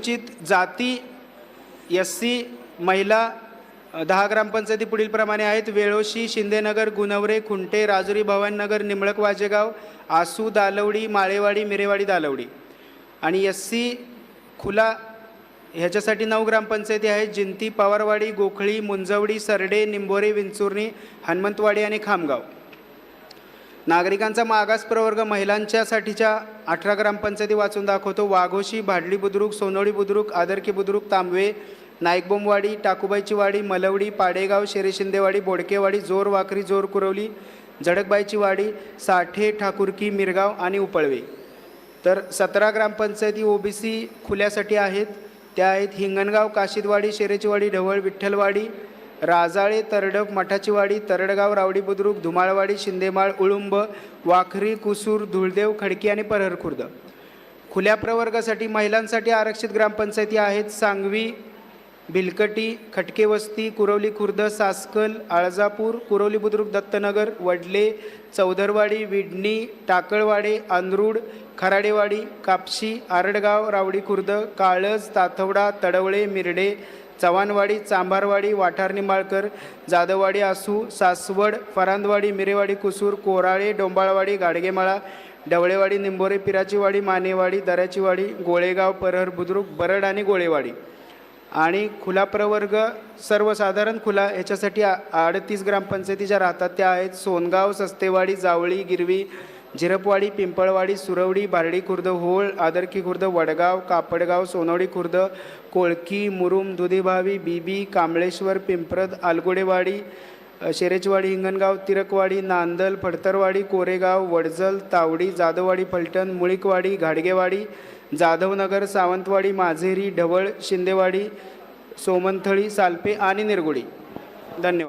अनुसूचित जाती S C महिला दहा ग्रामपंचायती पुढीलप्रमाणे आहेत. वेळोशी शिंदेनगर गुणवरे खुंटे राजुरी भवानीनगर निमळक वाजेगाव आसू दालवडी माळेवाडी मिरेवाडी दालवडी. आणि एस सी खुला ह्याच्यासाठी नऊ ग्रामपंचायती आहेत. जिंती पवारवाडी गोखळी मुंजवडी सरडे निंबोरे विंचुर्णी हनुमंतवाडी आणि खामगाव. नागरिकांचा मागास प्रवर्ग महिलांच्यासाठीच्या अठरा ग्रामपंचायती वाचून दाखवतो. वाघोशी भाडली बुद्रुक सोनोळी बुद्रुक आदरकी बुद्रुक तांबवे नाईकबोमवाडी टाकूबाईची वाडी मलवडी पाडेगाव शेरेशिंदेवाडी बोडकेवाडी जोर वाकरी जोर कुरवली झडकबाईची वाडी साठे ठाकुरकी मिरगाव आणि उपळवे. तर सतरा ग्रामपंचायती ओबीसी खुल्यासाठी आहेत. त्या आहेत हिंगणगाव काशिदवाडी शेरेचीवाडी ढवळ विठ्ठलवाडी राजाळे तरडक मठाचीवाडी तरडगाव रावडी बुद्रुक धुमाळवाडी शिंदेमाळ उळुंब वाखरी कुसूर धुळदेव खडकी आणि परहर खुर्द खुल्या प्रवर्गासाठी महिलांसाठी आरक्षित ग्रामपंचायती आहेत सांगवी भिलकटी खटके वस्ती कुरवली खुर्द सासकल आळजापूर कुरवली बुद्रुक दत्तनगर वडले चौधरवाडी विडणी टाकळवाडे आंद्रूड खराडेवाडी कापशी आरडगाव रावडी खुर्द काळज ताथवडा तडवळे मिरडे चव्हाणवाडी चांभारवाडी वाठार निंबाळकर जाधववाडी आसू सासवड फरांदवाडी मिरेवाडी कुसूर कोराळे डोंबाळवाडी गाडगेमाळा ढवळेवाडी निंबोरे पिराचीवाडी मानेवाडी दऱ्याचीवाडी गोळेगाव परहर बुद्रुक बरड आणि गोळेवाडी. आणि खुला प्रवर्ग सर्वसाधारण खुला याच्यासाठी आ अडतीस ग्रामपंचायती ज्या राहतात त्या आहेत. सोनगाव सस्तेवाडी जावळी गिरवी झिरपवाडी पिंपळवाडी सुरवडी बारडी खुर्द होळ आदरकी खुर्द वडगाव कापडगाव सोनवडी खुर्द कोळकी मुरुम दुधीभावी बीबी कांबळेश्वर पिंपरद आलगोडेवाडी शेरेचवाडी हिंगणगाव तिरकवाडी नांदल फडतरवाडी कोरेगाव वडजल तावडी जाधववाडी फलटण मुळीकवाडी घाडगेवाडी जाधवनगर सावंतवाडी माझेरी ढवळ शिंदेवाडी सोमनथळी सालपे आणि निरगुडी. धन्यवाद.